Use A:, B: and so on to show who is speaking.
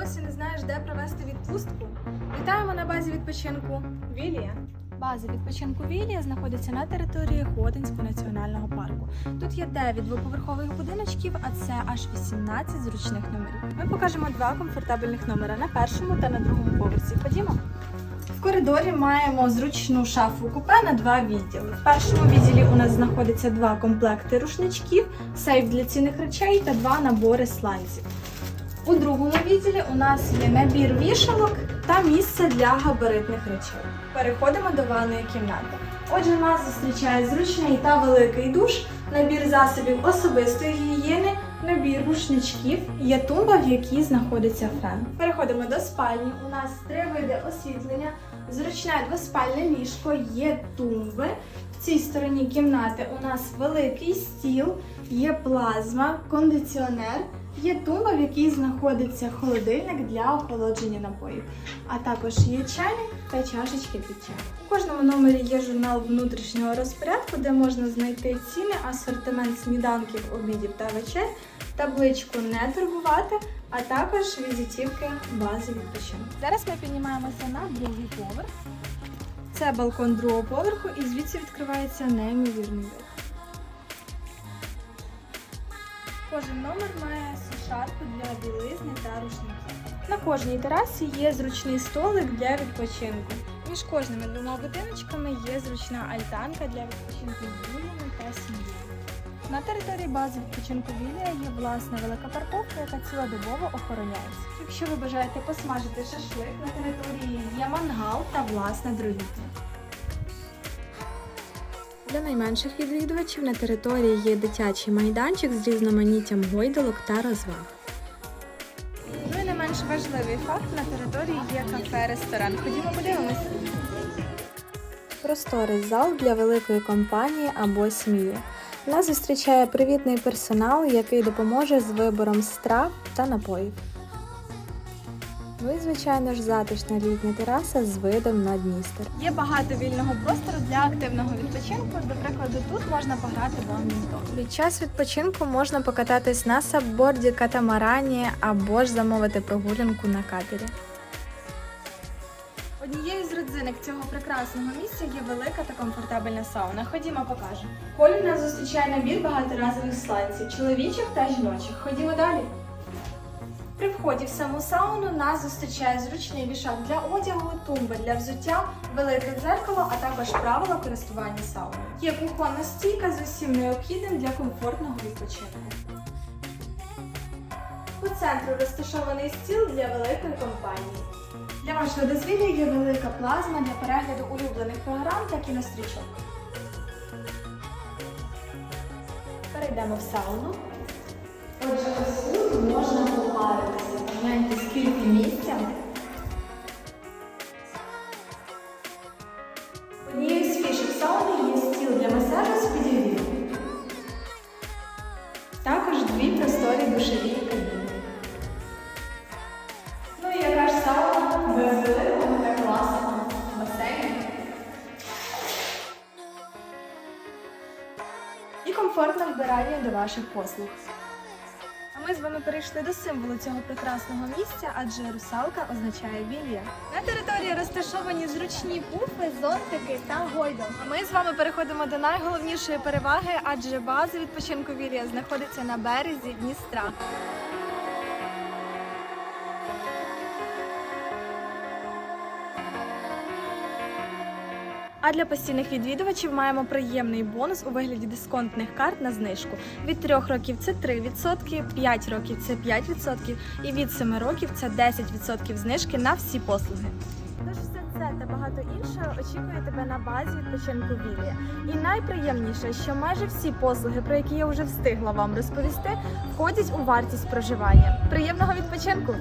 A: досі не знаєш, де провести відпустку? Вітаємо на базі відпочинку Вілія. База відпочинку Вілія знаходиться на території Хотинського національного парку. Тут є 9 двоповерхових будиночків, а це аж 18 зручних номерів. Ми покажемо два комфортабельних номера на першому та на другому поверсі. Ходімо. В коридорі маємо зручну шафу купе на два відділи. В першому відділі у нас знаходиться два комплекти рушничків, сейф для цінних речей та два набори сланців. У другому відділі у нас є набір вішалок та місце для габаритних речей. Переходимо до ванної кімнати. Отже, нас зустрічає зручний та великий душ, набір засобів особистої гігієни, набір рушничків, є тумба, в якій знаходиться фен. Переходимо до спальні. У нас три види освітлення, зручне двоспальне ліжко, є тумби. В цій стороні кімнати у нас великий стіл, є плазма, кондиціонер. Є тумба, в якій знаходиться холодильник для охолодження напоїв, а також є чайник та чашечки під чай. У кожному номері є журнал внутрішнього розпорядку, де можна знайти ціни, асортимент сніданків, обідів та вечер, табличку не торгувати, а також візитівки бази відпочинку. Зараз ми піднімаємося на другий поверх. Це балкон другого поверху, і звідси відкривається неймовірний вид. Кожен номер має сушарку для білизни та рушників. На кожній терасі є зручний столик для відпочинку. Між кожними двома будиночками є зручна альтанка для відпочинку з друзями та сім'єю. На території бази відпочинку Вілія є власна велика парковка, яка цілодобово охороняється. Якщо ви бажаєте посмажити шашлик, на території є мангал та власна дровітня. Для найменших відвідувачів на території є дитячий майданчик з різноманіттям гойдалок та розваг. Ну і не менш важливий факт на території є кафе-ресторан. Ходімо подивимось. Просторий зал для великої компанії або сім'ї. Нас зустрічає привітний персонал, який допоможе з вибором страв та напоїв. Ну і, звичайно ж, затишна літня тераса з видом на Дністер. Є багато вільного простору для активного відпочинку. До прикладу, тут можна пограти в бадмінтон. Під час відпочинку можна покататись на сабборді, катамарані або ж замовити прогулянку на катері. Однією з родзинок цього прекрасного місця є велика та комфортабельна сауна. Ходімо, покажемо. В Холі нас зустрічає набір багаторазових сланців, чоловічих та жіночих. Ходімо далі. При вході в саму сауну нас зустрічає зручний вішак для одягу, тумба для взуття, велике дзеркало, а також правила користування сауною. Є кухонна стійка з усім необхідним для комфортного відпочинку. У центру розташований стіл для великої компанії. Для вашого дозвілля є велика плазма для перегляду улюблених програм та кінострічок. Перейдемо в сауну. Отже, тут можна скільки місця. Однією з фішок сауни є стіл для масажу з підігрівом. Також дві просторі душові кабіни. Ну і яка ж сауна без великого та класного басейну. І комфортна вбирання до ваших послуг. Ми з вами перейшли до символу цього прекрасного місця, адже русалка означає вілья. На території розташовані зручні пуфи, зонтики та гойдал. А ми з вами переходимо до найголовнішої переваги, адже база відпочинку вілія знаходиться на березі Дністра. А для постійних відвідувачів маємо приємний бонус у вигляді дисконтних карт на знижку. Від 3 років це 3%, 5 років це 5% і від 7 років це 10% знижки на всі послуги. Тож все це та багато іншого очікує тебе на базі відпочинку Вілія. І найприємніше, що майже всі послуги, про які я вже встигла вам розповісти, входять у вартість проживання. Приємного відпочинку!